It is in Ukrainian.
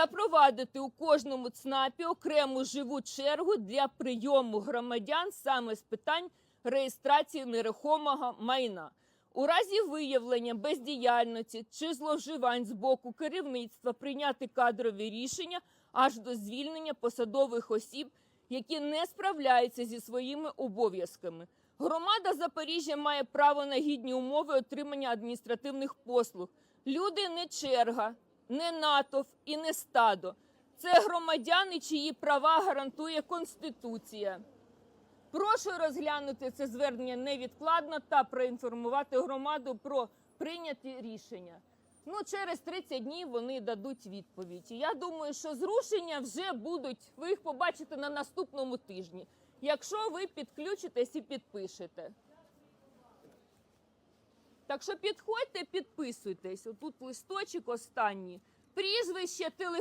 запровадити у кожному ЦНАПі окрему живу чергу для прийому громадян саме з питань реєстрації нерухомого майна. У разі виявлення бездіяльності чи зловживань з боку керівництва прийняти кадрові рішення аж до звільнення посадових осіб, які не справляються зі своїми обов'язками. Громада Запоріжжя має право на гідні умови отримання адміністративних послуг. Люди не черга, не натовп і не стадо. Це громадяни, чиї права гарантує Конституція. Прошу розглянути це звернення невідкладно та проінформувати громаду про прийняті рішення. Ну, через 30 днів вони дадуть відповідь. Я думаю, що зрушення вже будуть. Ви їх побачите на наступному тижні, якщо ви підключитесь і підпишете. Так що підходьте, підписуйтесь. Отут листочок останній. Прізвище, телефон.